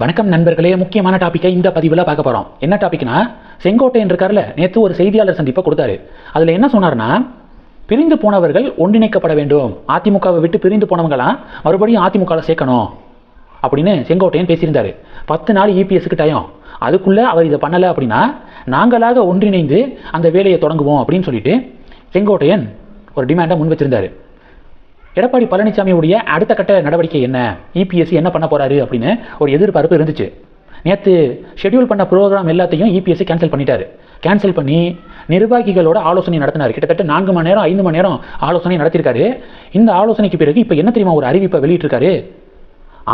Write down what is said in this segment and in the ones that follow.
வணக்கம் நண்பர்களே முக்கியமான டாப்பிக்கை இந்த பதிவில் பார்க்க போகிறோம் என்ன டாபிக்னா செங்கோட்டையன் இருக்கார்ல நேற்று ஒரு செய்தியாளர் சந்திப்பை கொடுத்தாரு. அதில் என்ன சொன்னார்னா பிரிந்து போனவர்கள் ஒன்றிணைக்கப்பட வேண்டும். அதிமுகவை விட்டு பிரிந்து போனவங்களாம் மறுபடியும் அதிமுகவில் சேர்க்கணும் அப்படின்னு செங்கோட்டையன் பேசியிருந்தாரு. பத்து நாள் இபிஎஸ்க்கு டயம் அதுக்குள்ளே அவர் இதை பண்ணலை அப்படின்னா நாங்களாக ஒன்றிணைந்து அந்த வேலையை தொடங்குவோம் அப்படின்னு சொல்லிட்டு செங்கோட்டையன் ஒரு டிமாண்டை முன் வச்சிருந்தாரு. எடப்பாடி பழனிசாமியுடைய அடுத்த கட்ட நடவடிக்கை என்ன? இபிஎஸ்சி என்ன பண்ண போறாரு அப்படின்னு ஒரு எதிர்பார்ப்பு இருந்துச்சு. நேற்று ஷெட்யூல் பண்ண ப்ரோக்ராம் எல்லாத்தையும் இபிஎஸ்சி கேன்சல் பண்ணிட்டாரு. கேன்சல் பண்ணி நிர்வாகிகளோட ஆலோசனை நடத்தினார். கிட்டத்தட்ட நான்கு மணி நேரம் ஐந்து மணி நேரம் ஆலோசனை நடத்தியிருக்காரு இந்த ஆலோசனைக்கு பிறகு இப்போ என்ன தெரியுமா ஒரு அறிவிப்பை வெளியிட்டிருக்காரு?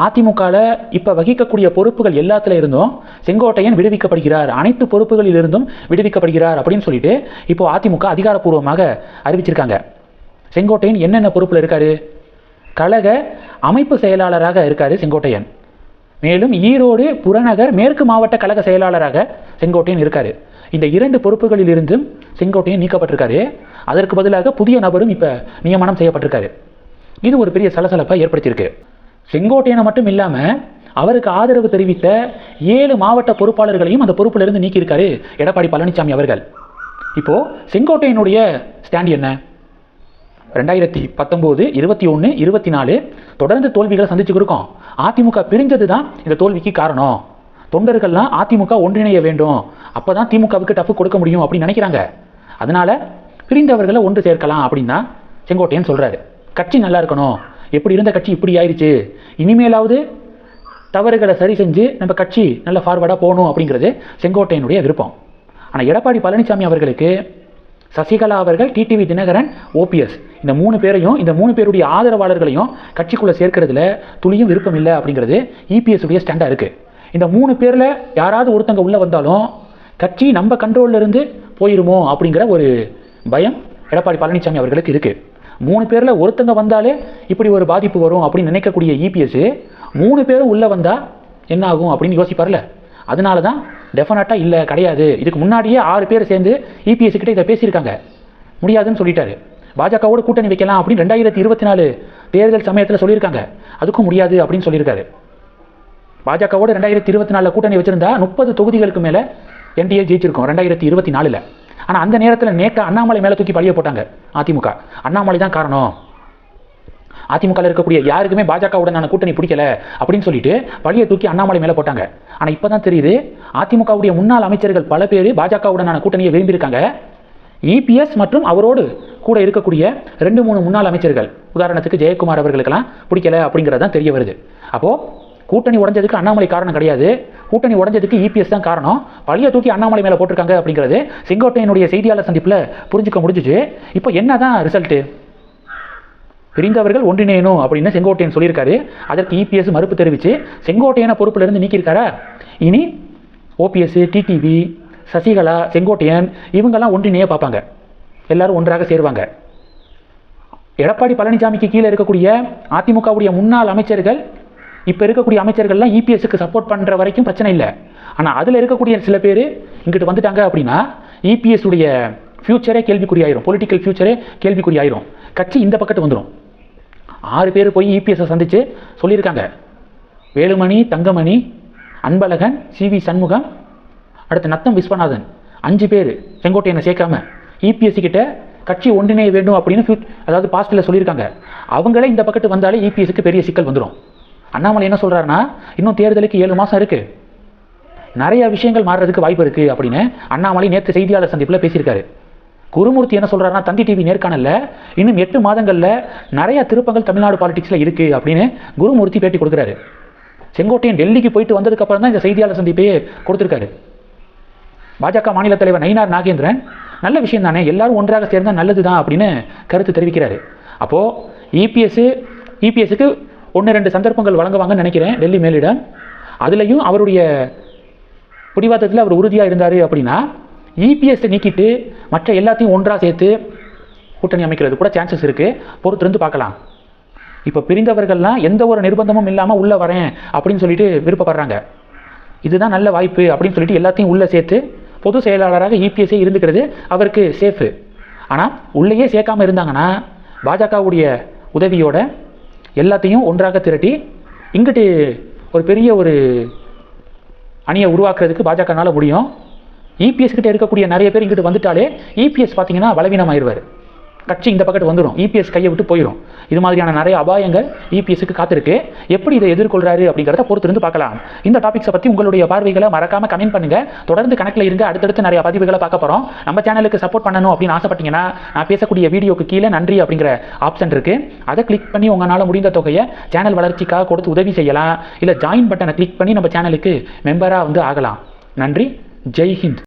அதிமுகவில் இப்போ வகிக்கக்கூடிய பொறுப்புகள் எல்லாத்துல இருந்தும் செங்கோட்டையன் விடுவிக்கப்படுகிறார். அனைத்து பொறுப்புகளில் இருந்தும் விடுவிக்கப்படுகிறார் அப்படின்னு சொல்லிட்டு இப்போ அதிமுக அதிகாரப்பூர்வமாக அறிவிச்சிருக்காங்க. செங்கோட்டையன் என்னென்ன பொறுப்பில் இருக்காரு? கழக அமைப்பு செயலாளராக இருக்காரு செங்கோட்டையன். மேலும் ஈரோடு புறநகர் மேற்கு மாவட்ட கழக செயலாளராக செங்கோட்டையன் இருக்காரு. இந்த இரண்டு பொறுப்புகளில் இருந்தும் செங்கோட்டையன் நீக்கப்பட்டிருக்காரு. அதற்கு பதிலாக புதிய நபரும் இப்போ நியமனம் செய்யப்பட்டிருக்காரு. இது ஒரு பெரிய சலசலப்பை ஏற்படுத்தியிருக்கு. செங்கோட்டையனை மட்டும் இல்லாமல் அவருக்கு ஆதரவு தெரிவித்த ஏழு மாவட்ட பொறுப்பாளர்களையும் அந்த பொறுப்பிலிருந்து நீக்கியிருக்காரு எடப்பாடி பழனிசாமி அவர்கள். இப்போது செங்கோட்டையனுடைய ஸ்டாண்ட் என்ன? ரெண்டாயிரத்தி பத்தொம்போது இருபத்தி ஒன்று இருபத்தி நாலு தொடர்ந்து தோல்விகளை சந்திச்சுக்கிட்டு இருக்கோம். அதிமுக பிரிஞ்சது தான் இந்த தோல்விக்கு காரணம். தொண்டர்கள்லாம் அதிமுக ஒன்றிணைய வேண்டும். அப்போ தான் திமுகவுக்கு டஃப் கொடுக்க முடியும் அப்படின்னு நினைக்கிறாங்க. அதனால் பிரிந்தவர்களை ஒன்று சேர்க்கலாம் அப்படின்னு தான் செங்கோட்டையன் சொல்கிறாரு கட்சி நல்லா இருக்கணும். எப்படி இருந்த கட்சி இப்படி ஆயிடுச்சு இனிமேலாவது தவறுகளை சரி செஞ்சு நம்ம கட்சி நல்ல ஃபார்வர்டாக போகணும் அப்படிங்கிறது செங்கோட்டையனுடைய விருப்பம். ஆனால் எடப்பாடி பழனிசாமி அவர்களுக்கு சசிகலா அவர்கள் டிடிவி தினகரன் ஓபிஎஸ் இந்த மூணு பேரையும் இந்த மூணு பேருடைய ஆதரவாளர்களையும் கட்சிக்குள்ளே சேர்க்கறதுல துளியும் விருப்பம் இல்லை அப்படிங்கிறது இபிஎஸ்ஸுடைய ஸ்டாண்டாக இருக்குது இந்த மூணு பேரில் யாராவது ஒருத்தங்க உள்ளே வந்தாலும் கட்சி நம்ம கண்ட்ரோல்ல இருந்து போயிருமோ அப்படிங்கிற ஒரு பயம் எடப்பாடி பழனிசாமி அவர்களுக்கு இருக்குது மூணு பேரில் ஒருத்தங்க வந்தாலே இப்படி ஒரு பாதிப்பு வரும் அப்படின்னு நினைக்கக்கூடிய இபிஎஸ் மூணு பேரும் உள்ளே வந்தால் என்ன ஆகும் அப்படின்னு யோசிப்பார்ல அதனால தான் டெஃபினட்டாக இல்லை கிடையாது. இதுக்கு முன்னாடியே ஆறு பேர் சேர்ந்து இபிஎஸ் கிட்ட இதை பேசியிருக்காங்க. முடியாதுன்னு சொல்லிட்டாரு. பாஜகவோட கூட்டணி வைக்கலாம் அப்படின்னு ரெண்டாயிரத்தி இருபத்தி நாலு தேர்தல் சமயத்தில் சொல்லியிருக்காங்க. அதுக்கும் முடியாது அப்படின்னு சொல்லியிருக்காரு. பாஜகவோட ரெண்டாயிரத்தி இருபத்தி நாலில் கூட்டணி வச்சிருந்தா முப்பது தொகுதிகளுக்கு மேலே என்டிஏ ஜெயிச்சிருக்கோம் ரெண்டாயிரத்தி இருபத்தி நாலில். ஆனால் அந்த நேரத்தில் நேக்க அண்ணாமலை மேலே தூக்கி பழிய போட்டாங்க அதிமுக. அண்ணாமலை தான் காரணம். அதிமுகவில் இருக்கக்கூடிய யாருக்குமே பாஜகவுடனான கூட்டணி பிடிக்கல அப்படின்னு சொல்லிட்டு பழியை தூக்கி அண்ணாமலை மேலே போட்டாங்க. ஆனால் இப்போ தான் தெரியுது அதிமுகவுடைய முன்னாள் அமைச்சர்கள் பல பேர் பாஜகவுடனான கூட்டணியை விரும்பியிருக்காங்க. இபிஎஸ் மற்றும் அவரோடு கூட இருக்கக்கூடிய ரெண்டு மூணு முன்னாள் அமைச்சர்கள். உதாரணத்துக்கு ஜெயக்குமார் அவர்களுக்கெல்லாம் பிடிக்கல அப்படிங்கிறது தான் தெரிய வருது. அப்போது கூட்டணி உடைஞ்சதுக்கு அண்ணாமலை காரணம் கிடையாது. கூட்டணி உடஞ்சதுக்கு இபிஎஸ் தான் காரணம். பழைய தூக்கி அண்ணாமலை மேலே போட்டிருக்காங்க அப்படிங்கிறது செங்கோட்டையனுடைய செய்தியாளர் சந்திப்பில் புரிஞ்சுக்க முடிஞ்சுச்சு. இப்போ என்ன தான் ரிசல்ட்டு பிரிந்தவர்கள் ஒன்றிணையணும் அப்படின்னு செங்கோட்டையன் சொல்லியிருக்காரு. அதற்கு இபிஎஸ் மறுப்பு தெரிவித்து செங்கோட்டையனை பொறுப்பிலிருந்து நீக்கியிருக்காரா? இனி ஓபிஎஸ் டிடிவி சசிகலா செங்கோட்டையன் இவங்கெல்லாம் ஒன்றிணைய பார்ப்பாங்க. எல்லாரும் ஒன்றாக சேருவாங்க. எடப்பாடி பழனிசாமிக்கு கீழே இருக்கக்கூடிய அதிமுகவுடைய முன்னாள் அமைச்சர்கள் இப்போ இருக்கக்கூடிய அமைச்சர்கள்லாம் இபிஎஸ்க்கு சப்போர்ட் பண்ணுற வரைக்கும் பிரச்சனை இல்லை. ஆனால் அதில் இருக்கக்கூடிய சில பேர் இங்கிட்டு வந்துட்டாங்க அப்படின்னா இபிஎஸ் உடைய ஃப்யூச்சரே கேள்விக்குறியாயிரும். பொலிட்டிக்கல் ஃப்யூச்சரே கேள்விக்குறியாயிரும். கட்சி இந்த பக்கத்து வந்துடும் ஆறு பேர் போய் இபிஎஸ்ஸை சந்தித்து சொல்லியிருக்காங்க. வேலுமணி தங்கமணி அன்பழகன் சி வி சண்முகம் அடுத்து நத்தம் விஸ்வநாதன் அஞ்சு பேர் செங்கோட்டையனை சேர்க்காம இபிஎஸ்சி கிட்ட கட்சி ஒன்றிணைய வேண்டும் அப்படின்னு ஃபியூ- அதாவது பாஸ்டில் சொல்லியிருக்காங்க. அவங்களே இந்த பக்கத்து வந்தாலே இபிஎஸ்க்கு பெரிய சிக்கல் வந்துடும் அண்ணாமலை என்ன சொல்கிறாருன்னா இன்னும் தேர்தலுக்கு ஏழு மாதம் இருக்குது நிறைய விஷயங்கள் மாறுறதுக்கு வாய்ப்பு இருக்குது அப்படின்னு அண்ணாமலை நேற்று செய்தியாளர் சந்திப்பில் பேசியிருக்காரு. குருமூர்த்தி என்ன சொல்கிறாருன்னா தந்தி டிவி நேர்காணலில் இன்னும் எட்டு மாதங்களில் நிறைய திருப்பங்கள் தமிழ்நாடு பாலிடிக்ஸில் இருக்குது அப்படின்னு குருமூர்த்தி பேட்டி கொடுக்குறாரு. செங்கோட்டையன் டெல்லிக்கு போயிட்டு வந்ததுக்கப்புறம் தான் இந்த செய்தியாளர் சந்திப்பையே கொடுத்துருக்காரு. பாஜக மாநில தலைவர் நயினார் நாகேந்திரன் நல்ல விஷயம் தானே எல்லாரும் ஒன்றாக சேர்ந்தால் நல்லது தான் அப்படின்னு கருத்து தெரிவிக்கிறாரு. அப்போது இபிஎஸ்ஸு இபிஎஸ்க்கு ஒன்று ரெண்டு சந்தர்ப்பங்கள் வழங்குவாங்கன்னு நினைக்கிறேன் டெல்லி மேலிடம். அதுலேயும் அவருடைய பிடிவாதத்தில் அவர் உறுதியாக இருந்தார் அப்படின்னா இபிஎஸ்ஸை நீக்கிட்டு மற்ற எல்லாத்தையும் ஒன்றாக சேர்த்து கூட்டணி அமைக்கிறது கூட சான்சஸ் இருக்குது பொறுத்திருந்து பார்க்கலாம். இப்போ பிரிந்தவர்கள்லாம் எந்த ஒரு நிர்பந்தமும் இல்லாமல் உள்ளே வரேன் அப்படின்னு சொல்லிட்டு விருப்பப்படுறாங்க. இதுதான் நல்ல வாய்ப்பு அப்படின்னு சொல்லிட்டு எல்லாத்தையும் உள்ளே சேர்த்து பொது செயலாளராக இபிஎஸ்ஏ இருந்துக்கிறது அவருக்கு சேஃபு ஆனால் உள்ளேயே சேர்க்காமல் இருந்தாங்கன்னா பாஜகவுடைய உதவியோட எல்லாத்தையும் ஒன்றாக திரட்டி இங்கிட்டு ஒரு பெரிய ஒரு அணியை உருவாக்குறதுக்கு பாஜகனால் முடியும். இபிஎஸ் கிட்ட இருக்கக்கூடிய நிறைய பேர் இங்கிட்டு வந்துட்டாலே இபிஎஸ் பார்த்தீங்கன்னா பலவீனமாயிருவார். கட்சி இந்த பக்கத்து வந்துடும் இபிஎஸ் கையை விட்டு போயிடும் இது மாதிரியான நிறைய அபாயங்கள் இபிஎஸ்க்கு காத்திருக்கு. எப்படி இதை எதிர்கொள்கிறாரு அப்படிங்கிறத பொறுத்திருந்து பார்க்கலாம். இந்த டாபிக்ஸை பற்றி உங்களுடைய பார்வைகளை மறக்காமல் கமெண்ட் பண்ணுங்கள் தொடர்ந்து கணக்கில் இருங்க அடுத்தடுத்து நிறைய பதிவுகளை பார்க்க போகிறோம் நம்ம சேனலுக்கு சப்போர்ட் பண்ணணும் அப்படின்னு ஆசைப்பட்டீங்கன்னா நான் பேசக்கூடிய வீடியோக்கு கீழே நன்றி அப்படிங்கிற ஆப்ஷன் இருக்குது அதை கிளிக் பண்ணி உங்களால் முடிந்த தொகையை சேனல் வளர்ச்சிக்காக கொடுத்து உதவி செய்யலாம். இல்லை ஜாயின் பட்டனை கிளிக் பண்ணி நம்ம சேனலுக்கு மெம்பராக வந்து ஆகலாம். நன்றி. ஜெய் ஹிந்த்.